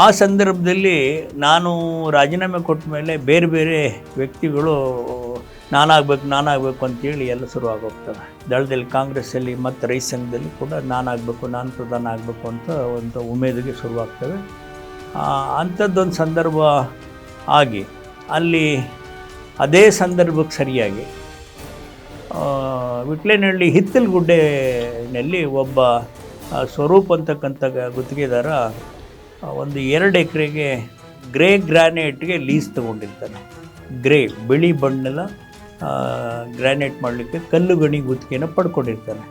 ಆ ಸಂದರ್ಭದಲ್ಲಿ ನಾನು ರಾಜೀನಾಮೆ ಕೊಟ್ಟ ಮೇಲೆ ಬೇರೆ ಬೇರೆ ವ್ಯಕ್ತಿಗಳು ನಾನಾಗಬೇಕು ನಾನಾಗಬೇಕು ಅಂತೇಳಿ ಎಲ್ಲ ಶುರು ಆಗೋಗ್ತವೆ ದಳದಲ್ಲಿ ಕಾಂಗ್ರೆಸ್ಸಲ್ಲಿ ಮತ್ತು ರೈತ ಸಂಘದಲ್ಲಿ ಕೂಡ ನಾನಾಗಬೇಕು, ನಾನು ಪ್ರಧಾನ ಆಗಬೇಕು ಅಂತ ಒಂದು ಉಮೇದಿಗೆ ಶುರುವಾಗ್ತವೆ. ಅಂಥದ್ದೊಂದು ಸಂದರ್ಭ ಆಗಿ ಅಲ್ಲಿ ಅದೇ ಸಂದರ್ಭಕ್ಕೆ ಸರಿಯಾಗಿ ವಿಟ್ಲೇನಹಳ್ಳಿ ಹಿತ್ತಲಗುಡ್ಡೆನಲ್ಲಿ ಒಬ್ಬ ಸ್ವರೂಪ್ ಅಂತಕ್ಕಂಥ ಗುತ್ತಿಗೆದಾರ ಒಂದು ಎರಡು ಎಕರೆಗೆ ಗ್ರೇ ಗ್ರಾನೇಟ್ಗೆ ಲೀಸ್ ತೊಗೊಂಡಿರ್ತಾನೆ. ಗ್ರೇ, ಬಿಳಿ ಬಣ್ಣದ ಗ್ರಾನೈಟ್ ಮಾಡಲಿಕ್ಕೆ ಕಲ್ಲು ಗಣಿ ಗುತ್ತಿಗೆಯನ್ನು ಪಡ್ಕೊಂಡಿರ್ತಾನೆ.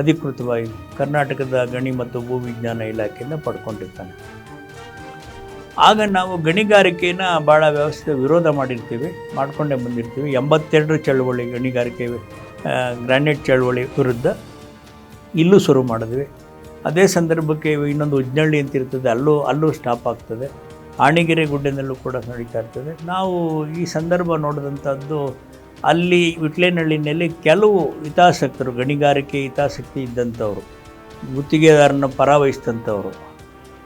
ಅಧಿಕೃತವಾಗಿ ಕರ್ನಾಟಕದ ಗಣಿ ಮತ್ತು ಭೂವಿಜ್ಞಾನ ಇಲಾಖೆಯಿಂದ ಪಡ್ಕೊಂಡಿರ್ತಾನೆ. ಆಗ ನಾವು ಗಣಿಗಾರಿಕೆನ ಭಾಳ ವ್ಯವಸ್ಥೆ ವಿರೋಧ ಮಾಡಿರ್ತೀವಿ, ಮಾಡ್ಕೊಂಡೇ ಬಂದಿರ್ತೀವಿ. ಎಂಬತ್ತೆರಡರ ಚಳುವಳಿ ಗಣಿಗಾರಿಕೆ ಗ್ರಾನೈಟ್ ಚಳುವಳಿ ವಿರುದ್ಧ ಇಲ್ಲೂ ಶುರು ಮಾಡಿದ್ವಿ. ಅದೇ ಸಂದರ್ಭಕ್ಕೆ ಇನ್ನೊಂದು ಉಜ್ನಳ್ಳಿ ಅಂತ ಇರ್ತದೆ, ಅಲ್ಲೂ ಅಲ್ಲೂ ಸ್ಟಾಪ್ ಆಗ್ತದೆ. ಆಣಿಗೆರೆ ಗುಡ್ಡೆನಲ್ಲೂ ಕೂಡ ನಡೀತಾ ಇರ್ತದೆ. ನಾವು ಈ ಸಂದರ್ಭ ನೋಡಿದಂಥದ್ದು ಅಲ್ಲಿ ವಿಟ್ಲೇನಹಳ್ಳಿನಲ್ಲಿ ಕೆಲವು ಹಿತಾಸಕ್ತರು, ಗಣಿಗಾರಿಕೆ ಹಿತಾಸಕ್ತಿ ಇದ್ದಂಥವ್ರು, ಗುತ್ತಿಗೆದಾರನ ಪರ ವಹಿಸಿದಂಥವ್ರು.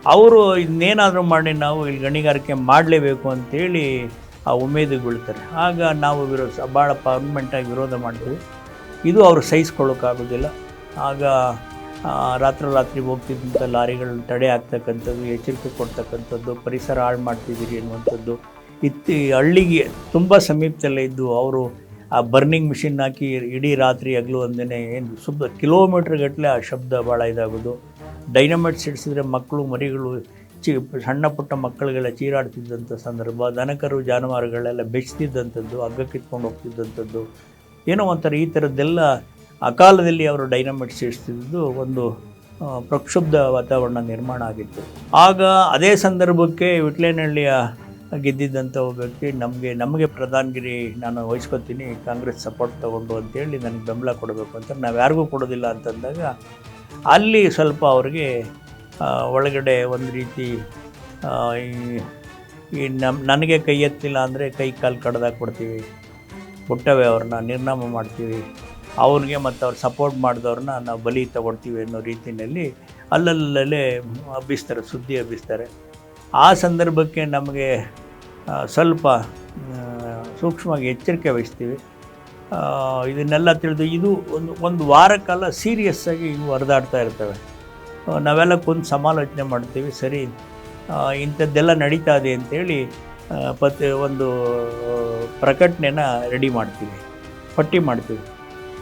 ಅವರು ಇನ್ನೇನಾದರೂ ಮಾಡಿ ನಾವು ಇಲ್ಲಿ ಗಣಿಗಾರಿಕೆ ಮಾಡಲೇಬೇಕು ಅಂತೇಳಿ ಆ ಉಮೇದಿಗೆ ಬೀಳ್ತಾರೆ. ಆಗ ನಾವು ವಿರೋಧ ಭಾಳ ಪರ್ಮನೆಂಟಾಗಿ ವಿರೋಧ ಮಾಡ್ತೀವಿ. ಇದು ಅವರು ಸಹಿಸ್ಕೊಳ್ಳೋಕ್ಕಾಗೋದಿಲ್ಲ. ಆಗ ರಾತ್ರಿ ರಾತ್ರಿ ಹೋಗ್ತಿದ್ದಂಥ ಲಾರಿಗಳನ್ನ ತಡೆ ಆಗ್ತಕ್ಕಂಥದ್ದು ಎಚ್ಚರಿಕೆ ಕೊಡ್ತಕ್ಕಂಥದ್ದು, ಪರಿಸರ ಹಾಳು ಮಾಡ್ತಿದ್ದೀರಿ ಅನ್ನುವಂಥದ್ದು ಇತ್ತಿ, ಹಳ್ಳಿಗೆ ತುಂಬ ಸಮೀಪದಲ್ಲೇ ಇದ್ದು ಅವರು ಆ ಬರ್ನಿಂಗ್ ಮಿಷಿನ್ ಹಾಕಿ ಇಡೀ ರಾತ್ರಿ ಹಗಲು ಒಂದೇ ಏನು ಸುಬ್ಬ ಕಿಲೋಮೀಟ್ರ್ ಗಟ್ಟಲೆ ಆ ಶಬ್ದ ಭಾಳ ಇದಾಗೋದು. ಡೈನಮೈಟ್ ಸಿಡಿಸಿದ್ರೆ ಮಕ್ಕಳು ಮರಿಗಳು, ಚಿ ಸಣ್ಣ ಪುಟ್ಟ ಮಕ್ಕಳಿಗೆಲ್ಲ ಚೀರಾಡ್ತಿದ್ದಂಥ ಸಂದರ್ಭ, ದನಕರು, ಜಾನುವಾರುಗಳೆಲ್ಲ ಬೆಚ್ತಿದ್ದಂಥದ್ದು, ಹಗ್ಗ ಕಿತ್ಕೊಂಡು ಹೋಗ್ತಿದ್ದಂಥದ್ದು. ಏನೋ ಒಂಥರ ಈ ಥರದ್ದೆಲ್ಲ ಅಕಾಲದಲ್ಲಿ ಅವರು ಡೈನಮೈಟ್ ಸಿಡಿಸ್ತಿದ್ದು ಒಂದು ಪ್ರಕ್ಷುಬ್ಧ ವಾತಾವರಣ ನಿರ್ಮಾಣ ಆಗಿತ್ತು. ಆಗ ಅದೇ ಸಂದರ್ಭಕ್ಕೆ ವಿಟ್ಲೇನಹಳ್ಳಿಯ ಗೆದ್ದಿದ್ದಂಥ ಒಬ್ಬ ವ್ಯಕ್ತಿ ನಮಗೆ ನಮಗೆ ಪ್ರಧಾನಗಿರಿ ನಾನು ವಹಿಸ್ಕೊತೀನಿ, ಕಾಂಗ್ರೆಸ್ ಸಪೋರ್ಟ್ ತೊಗೊಂಡು ಅಂತೇಳಿ ನನಗೆ ಬೆಂಬಲ ಕೊಡಬೇಕು ಅಂತ ನಾವು ಯಾರಿಗೂ ಕೊಡೋದಿಲ್ಲ ಅಂತಂದಾಗ ಅಲ್ಲಿ ಸ್ವಲ್ಪ ಅವ್ರಿಗೆ ಒಳಗಡೆ ಒಂದು ರೀತಿ ಈ- ನಮ್ಮ ನನಗೆ ಕೈ ಎತ್ತಿಲ್ಲ ಅಂದರೆ ಕೈ ಕಾಲು ಕಡ್ದಾಗ ಕೊಡ್ತೀವಿ. ಹುಟ್ಟವೆ ಅವ್ರನ್ನ ನಿರ್ನಾಮ ಮಾಡ್ತೀವಿ. ಅವ್ರಿಗೆ ಮತ್ತು ಅವ್ರು ಸಪೋರ್ಟ್ ಮಾಡಿದವ್ರನ್ನ ನಾವು ಬಲಿ ತಗೊಳ್ತೀವಿ ಅನ್ನೋ ರೀತಿಯಲ್ಲಿ ಅಲ್ಲಲ್ಲೇ ಹಬ್ಬಿಸ್ತಾರೆ ಸುದ್ದಿ ಹಬ್ಬಿಸ್ತಾರೆ ಆ ಸಂದರ್ಭಕ್ಕೆ ನಮಗೆ ಸ್ವಲ್ಪ ಸೂಕ್ಷ್ಮವಾಗಿ ಎಚ್ಚರಿಕೆ ವಹಿಸ್ತೀವಿ. ಇದನ್ನೆಲ್ಲ ತಿಳಿದು ಇದು ಒಂದು ಒಂದು ವಾರಕ್ಕೆಲ್ಲ ಸೀರಿಯಸ್ಸಾಗಿ ಇವು ಹರಿದಾಡ್ತಾ ಇರ್ತವೆ. ನಾವೆಲ್ಲ ಕುಂದು ಸಮಾಲೋಚನೆ ಮಾಡ್ತೀವಿ ಸರಿ ಇಂಥದ್ದೆಲ್ಲ ನಡೀತಾ ಇದೆ ಅಂತೇಳಿ ಆ, ಪತ್ ಒಂದು ಪ್ರಕಟಣೆನ ರೆಡಿ ಮಾಡ್ತೀವಿ ಪಟ್ಟಿ ಮಾಡ್ತೀವಿ.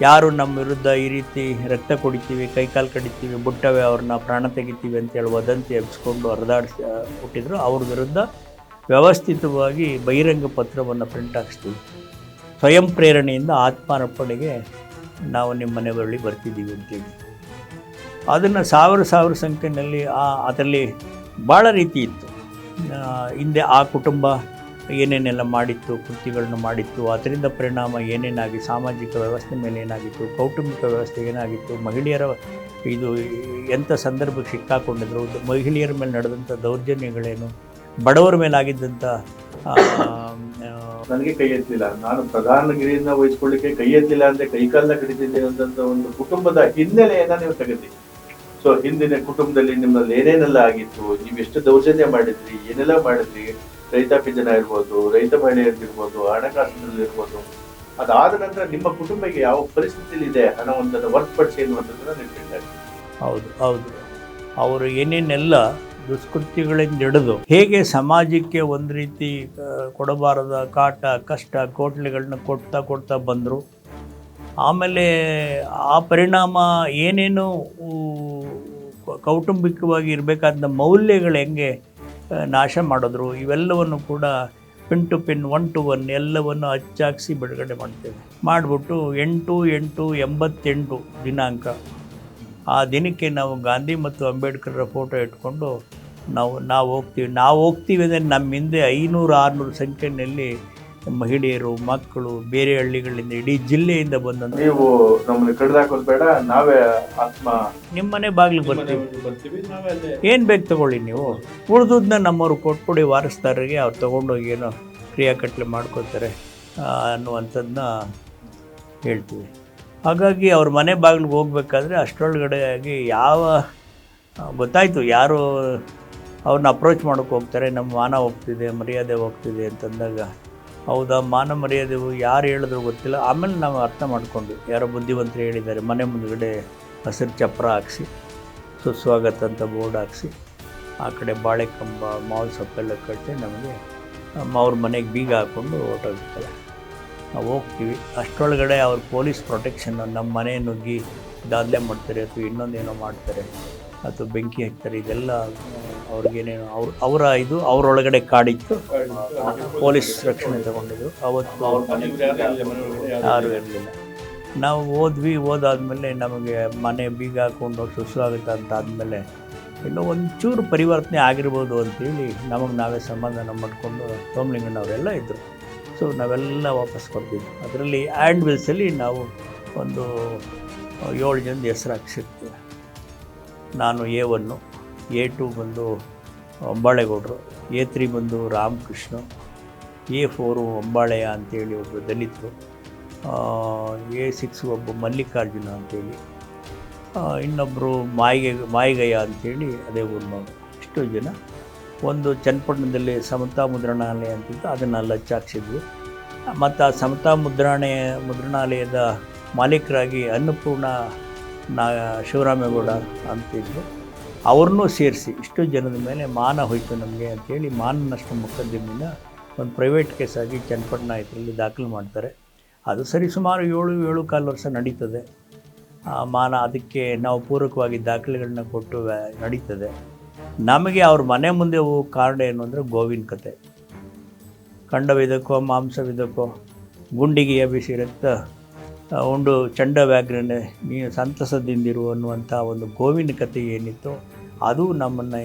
ಯಾರು ನಮ್ಮ ವಿರುದ್ಧ ಈ ರೀತಿ ರಕ್ತ ಕುಡಿತೀವಿ ಕೈಕಾಲು ಕಡಿತೀವಿ ಬುಟ್ಟವೇ ಅವ್ರನ್ನ ಪ್ರಾಣ ತೆಗಿತೀವಿ ಅಂತೇಳಿ ವದಂತಿ ಎಬ್ಸ್ಕೊಂಡು ಹರಿದಾಡಿಸಿ ಹುಟ್ಟಿದ್ರು ಅವ್ರ ವಿರುದ್ಧ ವ್ಯವಸ್ಥಿತವಾಗಿ ಬಹಿರಂಗ ಪತ್ರವನ್ನು ಪ್ರಿಂಟ್ ಹಾಕಿಸ್ತೀವಿ. ಸ್ವಯಂ ಪ್ರೇರಣೆಯಿಂದ ಆತ್ಮಾರ್ಪಣೆಗೆ ನಾವು ನಿಮ್ಮ ಮನೆ ಬರಲಿ ಬರ್ತಿದ್ದೀವಿ ಅಂತೇಳಿ. ಅದನ್ನು ಸಾವಿರ ಸಾವಿರ ಸಂಖ್ಯೆಯಲ್ಲಿ ಆ ಅದರಲ್ಲಿ ಭಾಳ ರೀತಿ ಇತ್ತು. ಹಿಂದೆ ಆ ಕುಟುಂಬ ಏನೇನೆಲ್ಲ ಮಾಡಿತ್ತು, ಕೃತಿಗಳನ್ನು ಮಾಡಿತ್ತು, ಅದರಿಂದ ಪರಿಣಾಮ ಏನೇನಾಗಿ, ಸಾಮಾಜಿಕ ವ್ಯವಸ್ಥೆ ಮೇಲೆ ಏನಾಗಿತ್ತು, ಕೌಟುಂಬಿಕ ವ್ಯವಸ್ಥೆ ಏನಾಗಿತ್ತು, ಮಹಿಳೆಯರ ಇದು ಎಂಥ ಸಂದರ್ಭಕ್ಕೆ ಸಿಕ್ಕಾಕೊಂಡಿದ್ರು, ಮಹಿಳೆಯರ ಮೇಲೆ ನಡೆದಂಥ ದೌರ್ಜನ್ಯಗಳೇನು ಬಡವರ ಮೇಲೆ ಆಗಿದ್ದಂಥ ಆ, ಆ, ನನಗೆ ಕೈ ಎತ್ತಲಿಲ್ಲ ನಾನು ಪ್ರಧಾನಗಿರಿಯಿಂದ ವಹಿಸ್ಕೊಳ್ಳಿಕ್ಕೆ ಕೈ ಎತ್ತಲಿಲ್ಲ ಅಂದ್ರೆ ಕೈಕಾಲ ಕಡಿತಿದ್ದೆ ಅಂತ ಒಂದು ಕುಟುಂಬದ ಹಿನ್ನೆಲೆಯನ್ನ ನೀವು ತೆಗೆದಿ ಸೊ ಹಿಂದಿನ ಕುಟುಂಬದಲ್ಲಿ ನಿಮ್ಮಲ್ಲಿ ಏನೇನೆಲ್ಲ ಆಗಿತ್ತು? ನೀವು ಎಷ್ಟು ದೌರ್ಜನ್ಯ ಮಾಡಿದ್ರಿ? ಏನೆಲ್ಲ ಮಾಡಿದ್ರಿ? ರೈತಾಪಿ ಜನ ಇರ್ಬೋದು ರೈತ ಮಹಿಳೆಯರಿರ್ಬೋದು ಹಣಕಾಸಿನಲ್ಲಿ ಇರ್ಬೋದು ಅದಾದ ನಂತರ ನಿಮ್ಮ ಕುಟುಂಬಕ್ಕೆ ಯಾವ ಪರಿಸ್ಥಿತಿಲಿ ಇದೆ ಅನ್ನುವಂಥದ್ದು ಹೊರತುಪಡಿಸಿ ಎನ್ನುವಂಥದ್ದನ್ನ ನಿರ್ತಿದ್ದಾರೆ ಹೌದು ಹೌದು. ಅವರು ಏನೇನೆಲ್ಲ ದುಷ್ಕೃತ್ಯಗಳಿಂದ ಹಿಡಿದು ಹೇಗೆ ಸಮಾಜಕ್ಕೆ ಒಂದು ರೀತಿ ಕೊಡಬಾರದ ಕಾಟ, ಕಷ್ಟ ಕೋಟ್ಲೆಗಳನ್ನ ಕೊಡ್ತಾ ಕೊಡ್ತಾ ಬಂದರು. ಆಮೇಲೆ ಆ ಪರಿಣಾಮ ಏನೇನು ಕೌಟುಂಬಿಕವಾಗಿ ಇರಬೇಕಾದ ಮೌಲ್ಯಗಳು ಹೆಂಗೆ ನಾಶ ಮಾಡಿದ್ರು, ಇವೆಲ್ಲವನ್ನು ಕೂಡ pin to pin, one to one ಎಲ್ಲವನ್ನು ಅಚ್ಚಾಕ್ಸಿ ಬಿಡುಗಡೆ ಮಾಡ್ತೇವೆ. ಮಾಡಿಬಿಟ್ಟು ಎಂಟು ಎಂಟು ಎಂಬತ್ತೆಂಟು ದಿನಾಂಕ. ಆ ದಿನಕ್ಕೆ ನಾವು ಗಾಂಧಿ ಮತ್ತು ಅಂಬೇಡ್ಕರ್ರ ಫೋಟೋ ಇಟ್ಕೊಂಡು ನಾವು ನಾವು ಹೋಗ್ತೀವಿ. ನಾವು ಹೋಗ್ತೀವಿ ಅಂದರೆ ನಮ್ಮ ಹಿಂದೆ ಐನೂರು ಆರುನೂರು ಸಂಖ್ಯೆಯಲ್ಲಿ ಮಹಿಳೆಯರು ಮಕ್ಕಳು ಬೇರೆ ಹಳ್ಳಿಗಳಿಂದ ಇಡೀ ಜಿಲ್ಲೆಯಿಂದ ಬಂದಂತ ನೀವು ನಮ್ಮನ್ನ ಕಡಿದಾಕೋದು ಬೇಡ ನಾವೇ ಆತ್ಮ ನಿಮ್ಮನೆ ಬಾಗಿಲು ಬರ್ತೀವಿ. ಏನು ಬೇಕು ತಗೊಳ್ಳಿ ನೀವು? ಉಳಿದುದನ್ನ ನಮ್ಮವ್ರು ಕೊಟ್ಬಿಡಿ ವಾರಸ್ದಾರರಿಗೆ ಅವ್ರು ತೊಗೊಂಡೋಗಿ ಏನೋ ಕ್ರಿಯಾಕಟ್ಲೆ ಮಾಡ್ಕೋತಾರೆ ಅನ್ನುವಂಥದ್ದನ್ನ ಹೇಳ್ತೀವಿ. ಹಾಗಾಗಿ ಅವ್ರ ಮನೆ ಬಾಗಿಲಿಗೆ ಹೋಗ್ಬೇಕಾದ್ರೆ ಅಷ್ಟರೊಳಗಡೆ ಆಗಿ ಯಾವ ಗೊತ್ತಾಯಿತು ಯಾರು ಅವ್ರನ್ನ ಅಪ್ರೋಚ್ ಮಾಡೋಕೆ ಹೋಗ್ತಾರೆ. ನಮ್ಮ ಮಾನ ಹೋಗ್ತಿದೆ, ಮರ್ಯಾದೆ ಹೋಗ್ತಿದೆ ಅಂತಂದಾಗ, ಹೌದಾ, ಮಾನ ಮರ್ಯಾದೆ ಯಾರು ಹೇಳಿದ್ರು ಗೊತ್ತಿಲ್ಲ. ಆಮೇಲೆ ನಾವು ಅರ್ಥ ಮಾಡಿಕೊಂಡು ಯಾರೋ ಬುದ್ಧಿವಂತರು ಹೇಳಿದ್ದಾರೆ, ಮನೆ ಮುಂದ್ಗಡೆ ಹಸಿರು ಚಪ್ರ ಹಾಕ್ಸಿ, ಸುಸ್ವಾಗತ ಅಂತ ಬೋರ್ಡ್ ಹಾಕ್ಸಿ, ಆ ಕಡೆ ಬಾಳೆ ಕಂಬ ಮಾವು ಸೊಪ್ಪೆಲ್ಲ ಕಟ್ಟಿ ನಮಗೆ ಅವ್ರ ಮನೆಗೆ ಬೀಗ ಹಾಕ್ಕೊಂಡು ಹೊರಟೋಗ್ತಾರೆ. ನಾವು ಹೋಗ್ತೀವಿ. ಅಷ್ಟರೊಳಗಡೆ ಅವ್ರ ಪೊಲೀಸ್ ಪ್ರೊಟೆಕ್ಷನ್ ನಮ್ಮ ಮನೆ ನುಗ್ಗಿ ದಾದಲೆ ಮಾಡ್ತಾರೆ ಅಥವಾ ಇನ್ನೊಂದೇನೋ ಮಾಡ್ತಾರೆ ಅಥವಾ ಬೆಂಕಿ ಹಾಕ್ತಾರೆ, ಇದೆಲ್ಲ ಅವ್ರಿಗೇನೇನು ಅವ್ರ, ಅವರ ಇದು ಅವರೊಳಗಡೆ ಕಾಡಿತ್ತು. ಪೊಲೀಸ್ ರಕ್ಷಣೆ ತಗೊಂಡಿದ್ರು ಅವತ್ತು ಅವ್ರ ಯಾರು ಇರಲಿಲ್ಲ. ನಾವು ಹೋದ್ವಿ, ಹೋದಾದ್ಮೇಲೆ ನಮಗೆ ಮನೆ ಬೀಗ ಹಾಕೊಂಡು ಸುಸ್ವಾಗತ ಅಂತ ಆದಮೇಲೆ ಇನ್ನೂ ಒಂಚೂರು ಪರಿವರ್ತನೆ ಆಗಿರ್ಬೋದು ಅಂತೇಳಿ ನಮಗೆ ನಾವೇ ಸಮಾಧಾನ ಮಾಡಿಕೊಂಡು ಸೋಮಲಿಂಗಣ್ಣವರೆಲ್ಲ ಇದ್ದರು ಸೊ ನಾವೆಲ್ಲ ವಾಪಸ್ ಕೊಡ್ತೀವಿ. ಅದರಲ್ಲಿ ಆ್ಯಂಡ್ ವಿಲ್ಸಲ್ಲಿ ನಾವು ಒಂದು ಏಳು ಜನದ ಹೆಸರು ಹಾಕ್ಸಿರ್ತೀವಿ. ನಾನು ಎ ಒನ್ನು ಎ ಟು ಬಂದು ಅಂಬಾಳೆಗೌಡರು ಎ ತ್ರೀ ಬಂದು ರಾಮಕೃಷ್ಣ ಎ ಫೋರು ಅಂಬಾಳೆಯ ಅಂತೇಳಿ ಒಬ್ಬರು ದಲಿತರು ಎ ಸಿಕ್ಸ್ ಒಬ್ಬ ಮಲ್ಲಿಕಾರ್ಜುನ ಅಂತೇಳಿ ಇನ್ನೊಬ್ಬರು ಮಾಯಿಗೆ, ಮಾಯಿಗಯ್ಯ ಅಂತೇಳಿ ಅದೇ ಊರಿನವರು. ಇಷ್ಟು ಜನ ಒಂದು ಚನ್ನಪಟ್ಟಣದಲ್ಲಿ ಸಮತಾ ಮುದ್ರಣಾಲಯ ಅಂತಿತ್ತು, ಅದನ್ನು ಲಚ್ಚಾಕ್ಸಿದ್ವಿ ಮತ್ತು ಆ ಸಮತಾ ಮುದ್ರಣೆ, ಮುದ್ರಣಾಲಯದ ಮಾಲೀಕರಾಗಿ ಅನ್ನಪೂರ್ಣ ನಾ, ಶಿವರಾಮೇಗೌಡ ಅಂತಿದ್ರು. ಅವ್ರನ್ನೂ ಸೇರಿಸಿ, ಇಷ್ಟು ಜನದ ಮೇಲೆ ಮಾನ ಹೋಯಿತು ನಮಗೆ ಅಂಥೇಳಿ ಮಾನ ನಷ್ಟ ಮೊಕದ್ದಮೆನ ಒಂದು ಪ್ರೈವೇಟ್ ಕೇಸಾಗಿ ಚನ್ನಪಟ್ಟಣ ಇದರಲ್ಲಿ ದಾಖಲು ಮಾಡ್ತಾರೆ. ಅದು ಸರಿ ಸುಮಾರು ಏಳು ಏಳು ಕಾಲು ವರ್ಷ ನಡೀತದೆ. ಮಾನ ಅದಕ್ಕೆ ನಾವು ಪೂರಕವಾಗಿ ದಾಖಲೆಗಳನ್ನ ಕೊಟ್ಟು ನಡೀತದೆ. ನಮಗೆ ಅವ್ರ ಮನೆ ಮುಂದೆ ಹೋಗೋ ಕಾರಣ ಏನು ಅಂದರೆ ಗೋವಿನ ಕತೆ. ಖಂಡವಿದಕ್ಕೋ ಮಾಂಸವಿದಕ್ಕೋ ಗುಂಡಿಗೆ ಎಬ್ಬಿಸಿ ರಕ್ತ ಉಂಡು ಚಂಡ ವ್ಯಾಘ್ರನೆ ನೀನು ಸಂತಸದಿಂದಿರು ಅನ್ನುವಂಥ ಒಂದು ಗೋವಿನ ಕತೆ ಏನಿತ್ತು ಅದು ನಮ್ಮನ್ನು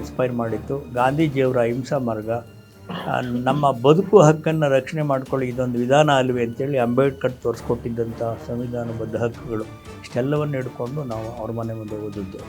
ಇನ್ಸ್ಪೈರ್ ಮಾಡಿತ್ತು. ಗಾಂಧೀಜಿಯವರ ಅಹಿಂಸಾ ಮಾರ್ಗ ನಮ್ಮ ಬದುಕು ಹಕ್ಕನ್ನು ರಕ್ಷಣೆ ಮಾಡ್ಕೊಳ್ಳಿ ಇದೊಂದು ವಿಧಾನ ಅಲ್ವೇ ಅಂತೇಳಿ ಅಂಬೇಡ್ಕರ್ ತೋರಿಸ್ಕೊಟ್ಟಿದ್ದಂಥ ಸಂವಿಧಾನಬದ್ಧ ಹಕ್ಕುಗಳು. ಇಷ್ಟೆಲ್ಲವನ್ನು ಹಿಡ್ಕೊಂಡು ನಾವು ಅವ್ರ ಮನೆ ಮುಂದೆ ಓದಿದ್ದು